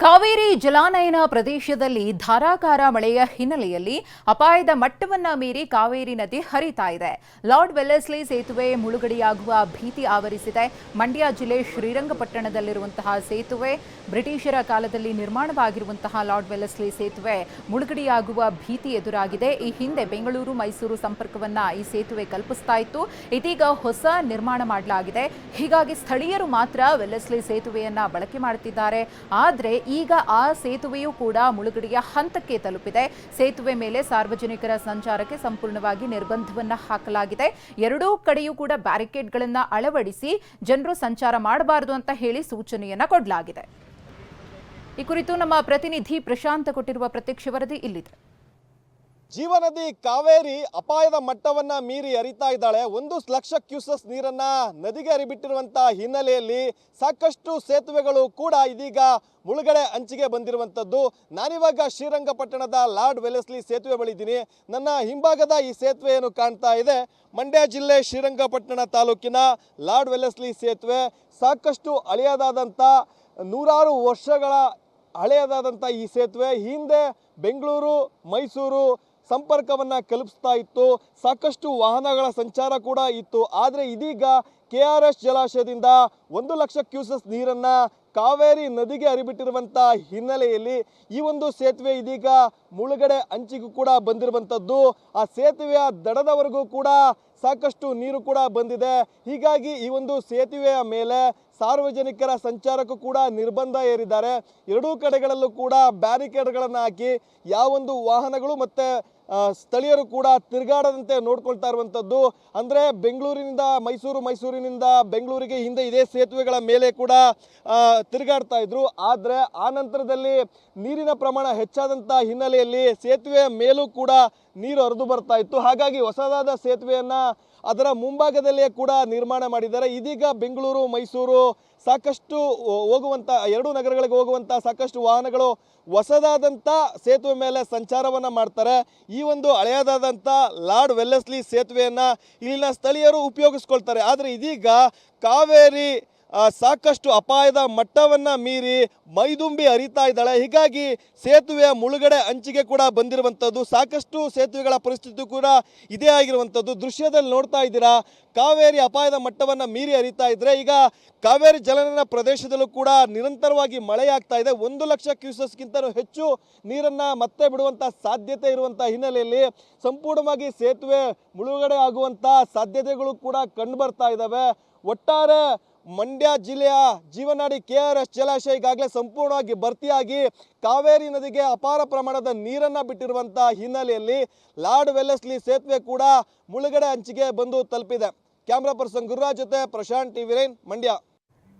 ಕಾವೇರಿ ಜಲಾನಯನ ಪ್ರದೇಶದಲ್ಲಿ ಧಾರಾಕಾರ ಮಳೆಯ ಹಿನ್ನೆಲೆಯಲ್ಲಿ ಅಪಾಯದ ಮಟ್ಟವನ್ನ ಮೀರಿ ಕಾವೇರಿ ನದಿ ಹರಿತಾ ಇದೆ. ಲಾರ್ಡ್ ವೆಲ್ಲೆಸ್ಲಿ ಸೇತುವೆ ಮುಳುಗಡೆಯಾಗುವ ಭೀತಿ ಆವರಿಸಿದೆ. ಮಂಡ್ಯ ಜಿಲ್ಲೆ ಶ್ರೀರಂಗಪಟ್ಟಣದಲ್ಲಿರುವಂತಹ ಸೇತುವೆ, ಬ್ರಿಟಿಷರ ಕಾಲದಲ್ಲಿ ನಿರ್ಮಾಣವಾಗಿರುವಂತಹ ಲಾರ್ಡ್ ವೆಲ್ಲೆಸ್ಲಿ ಸೇತುವೆ ಮುಳುಗಡೆಯಾಗುವ ಭೀತಿ ಎದುರಾಗಿದೆ. ಈ ಹಿಂದೆ ಬೆಂಗಳೂರು, ಮೈಸೂರು ಸಂಪರ್ಕವನ್ನ ಈ ಸೇತುವೆ ಕಲ್ಪಿಸ್ತಾ ಇತ್ತು. ಇದೀಗ ಹೊಸ ನಿರ್ಮಾಣ ಮಾಡಲಾಗಿದೆ. ಹೀಗಾಗಿ ಸ್ಥಳೀಯರು ಮಾತ್ರ ವೆಲ್ಲೆಸ್ಲಿ ಸೇತುವೆಯನ್ನ ಬಳಕೆ ಮಾಡುತ್ತಿದ್ದಾರೆ. ಆದರೆ ಈಗ ಆ ಸೇತುವೆಯೂ ಕೂಡ ಮುಳುಗಡೆಯ ಹಂತಕ್ಕೆ ತಲುಪಿದೆ. ಸೇತುವೆ ಮೇಲೆ ಸಾರ್ವಜನಿಕರ ಸಂಚಾರಕ್ಕೆ ಸಂಪೂರ್ಣವಾಗಿ ನಿರ್ಬಂಧವನ್ನು ಹಾಕಲಾಗಿದೆ. ಎರಡೂ ಕಡೆಯೂ ಕೂಡ ಬ್ಯಾರಿಕೇಡ್ಗಳನ್ನ ಅಳವಡಿಸಿ ಜನರು ಸಂಚಾರ ಮಾಡಬಾರದು ಅಂತ ಹೇಳಿ ಸೂಚನೆಯನ್ನ ಕೊಡಲಾಗಿದೆ. ಈ ಕುರಿತು ನಮ್ಮ ಪ್ರತಿನಿಧಿ ಪ್ರಶಾಂತ್ ಕೊಟ್ಟಿರುವ ಪ್ರತ್ಯಕ್ಷ ವರದಿ ಇಲ್ಲಿದೆ. ಜೀವನದಿ ಕಾವೇರಿ ಅಪಾಯದ ಮಟ್ಟವನ್ನ ಮೀರಿ ಹರಿತಾ ಇದ್ದಾಳೆ. ಒಂದು ಲಕ್ಷ ಕ್ಯೂಸಸ್ ನೀರನ್ನ ನದಿಗೆ ಹರಿಬಿಟ್ಟಿರುವಂತ ಹಿನ್ನೆಲೆಯಲ್ಲಿ ಸಾಕಷ್ಟು ಸೇತುವೆಗಳು ಕೂಡ ಇದೀಗ ಮುಳುಗಡೆ ಅಂಚಿಗೆ ಬಂದಿರುವಂಥದ್ದು ನಾನಿವಾಗ ಶ್ರೀರಂಗಪಟ್ಟಣದ ಲಾರ್ಡ್ ವೆಲೆಸ್ಲಿ ಸೇತುವೆ ಬಳಿ ಇದ್ದೀನಿ ನನ್ನ ಹಿಂಭಾಗದ ಈ ಸೇತುವೆ ಏನು ಕಾಣ್ತಾ ಇದೆ? ಮಂಡ್ಯ ಜಿಲ್ಲೆ ಶ್ರೀರಂಗಪಟ್ಟಣ ತಾಲೂಕಿನ ಲಾರ್ಡ್ ವೆಲೆಸ್ಲಿ ಸೇತುವೆ. ಸಾಕಷ್ಟು ಹಳೆಯದಾದಂಥ ನೂರಾರು ವರ್ಷಗಳ ಹಳೆಯದಾದಂಥ ಈ ಸೇತುವೆ. ಹಿಂದೆ ಬೆಂಗಳೂರು, ಮೈಸೂರು ಸಂಪರ್ಕವನ್ನು ಕಲ್ಪಿಸ್ತಾ ಇತ್ತು. ಸಾಕಷ್ಟು ವಾಹನಗಳ ಸಂಚಾರ ಕೂಡ ಇತ್ತು. ಆದರೆ ಇದೀಗ ಕೆ ಆರ್ ಎಸ್ ಜಲಾಶಯದಿಂದ ಒಂದು ಲಕ್ಷ ಕ್ಯೂಸಸ್ ನೀರನ್ನು ಕಾವೇರಿ ನದಿಗೆ ಹರಿಬಿಟ್ಟಿರುವಂಥ ಹಿನ್ನೆಲೆಯಲ್ಲಿ ಈ ಒಂದು ಸೇತುವೆ ಇದೀಗ ಮುಳುಗಡೆ ಅಂಚಿಗೂ ಕೂಡ ಬಂದಿರುವಂಥದ್ದು ಆ ಸೇತುವೆಯ ದಡದವರೆಗೂ ಕೂಡ ಸಾಕಷ್ಟು ನೀರು ಕೂಡ ಬಂದಿದೆ. ಹೀಗಾಗಿ ಈ ಒಂದು ಸೇತುವೆಯ ಮೇಲೆ ಸಾರ್ವಜನಿಕರ ಸಂಚಾರಕ್ಕೂ ಕೂಡ ನಿರ್ಬಂಧ ಏರಿದ್ದಾರೆ ಎರಡೂ ಕಡೆಗಳಲ್ಲೂ ಕೂಡ ಬ್ಯಾರಿಕೇಡ್ಗಳನ್ನು ಹಾಕಿ ಯಾವೊಂದು ವಾಹನಗಳು ಮತ್ತು ಸ್ಥಳೀಯರು ಕೂಡ ತಿರುಗಾಡದಂತೆ ನೋಡ್ಕೊಳ್ತಾ ಇರುವಂಥದ್ದು. ಅಂದರೆ ಬೆಂಗಳೂರಿನಿಂದ ಮೈಸೂರು, ಮೈಸೂರಿನಿಂದ ಬೆಂಗಳೂರಿಗೆ ಹಿಂದೆ ಇದೇ ಸೇತುವೆಗಳ ಮೇಲೆ ಕೂಡ ತಿರುಗಾಡ್ತಾ ಇದ್ರು. ಆದರೆ ಆ ನಂತರದಲ್ಲಿ ನೀರಿನ ಪ್ರಮಾಣ ಹೆಚ್ಚಾದಂಥ ಹಿನ್ನೆಲೆಯಲ್ಲಿ ಸೇತುವೆಯ ಮೇಲೂ ಕೂಡ ನೀರು ಹರಿದು ಬರ್ತಾ ಇತ್ತು. ಹಾಗಾಗಿ ಹೊಸದಾದ ಸೇತುವೆಯನ್ನು ಅದರ ಮುಂಭಾಗದಲ್ಲಿಯೇ ಕೂಡ ನಿರ್ಮಾಣ ಮಾಡಿದ್ದಾರೆ. ಇದೀಗ ಬೆಂಗಳೂರು, ಮೈಸೂರು ಸಾಕಷ್ಟು ಹೋಗುವಂಥ ಎರಡು ನಗರಗಳಿಗೆ ಹೋಗುವಂಥ ಸಾಕಷ್ಟು ವಾಹನಗಳು ಹೊಸದಾದಂಥ ಸೇತುವೆ ಮೇಲೆ ಸಂಚಾರವನ್ನು ಮಾಡ್ತಾರೆ. ಈ ಒಂದು ಹಳೆಯದಾದಂಥ ಲಾರ್ಡ್ ವೆಲ್ಲೆಸ್ಲಿ ಸೇತುವೆಯನ್ನು ಇಲ್ಲಿನ ಸ್ಥಳೀಯರು ಉಪಯೋಗಿಸ್ಕೊಳ್ತಾರೆ. ಆದರೆ ಇದೀಗ ಕಾವೇರಿ ಸಾಕಷ್ಟು ಅಪಾಯದ ಮಟ್ಟವನ್ನು ಮೀರಿ ಮೈದುಂಬಿ ಹರಿತಾ ಇದ್ದಾಳೆ. ಹೀಗಾಗಿ ಸೇತುವೆಯ ಮುಳುಗಡೆ ಅಂಚಿಗೆ ಕೂಡ ಬಂದಿರುವಂಥದ್ದು ಸಾಕಷ್ಟು ಸೇತುವೆಗಳ ಪರಿಸ್ಥಿತಿ ಕೂಡ ಇದೇ ಆಗಿರುವಂಥದ್ದು ದೃಶ್ಯದಲ್ಲಿ ನೋಡ್ತಾ ಇದ್ದೀರಾ, ಕಾವೇರಿ ಅಪಾಯದ ಮಟ್ಟವನ್ನು ಮೀರಿ ಹರಿತಾ ಇದ್ದರೆ ಈಗ ಕಾವೇರಿ ಜಲನ ಪ್ರದೇಶದಲ್ಲೂ ಕೂಡ ನಿರಂತರವಾಗಿ ಮಳೆಯಾಗ್ತಾ ಇದೆ. ಒಂದು ಲಕ್ಷ ಕ್ಯೂಸಸ್ಗಿಂತಲೂ ಹೆಚ್ಚು ನೀರನ್ನು ಮತ್ತೆ ಬಿಡುವಂಥ ಸಾಧ್ಯತೆ ಇರುವಂಥ ಹಿನ್ನೆಲೆಯಲ್ಲಿ ಸಂಪೂರ್ಣವಾಗಿ ಸೇತುವೆ ಮುಳುಗಡೆ ಆಗುವಂಥ ಸಾಧ್ಯತೆಗಳು ಕೂಡ ಕಂಡು ಬರ್ತಾ ಇದ್ದಾವೆ. ಒಟ್ಟಾರೆ ಮಂಡ್ಯ ಜಿಲ್ಲೆಯ ಜೀವನಾಡಿ ಕೆ ಆರ್ ಎಸ್ ಜಲಾಶಯ ಈಗಾಗಲೇ ಸಂಪೂರ್ಣವಾಗಿ ಭರ್ತಿಯಾಗಿ ಕಾವೇರಿ ನದಿಗೆ ಅಪಾರ ಪ್ರಮಾಣದ ನೀರನ್ನು ಬಿಟ್ಟಿರುವಂಥ ಹಿನ್ನೆಲೆಯಲ್ಲಿ ಲಾರ್ಡ್ ವೆಲ್ಲೆಸ್ಲಿ ಸೇತುವೆ ಕೂಡ ಮುಳುಗಡೆ ಅಂಚಿಗೆ ಬಂದು ತಲುಪಿದೆ. ಕ್ಯಾಮ್ರಾ ಪರ್ಸನ್ ಗುರುರಾಜ್ ಜೊತೆ ಪ್ರಶಾಂತ್ ಟಿವಿ ರೈನ್ ಮಂಡ್ಯ.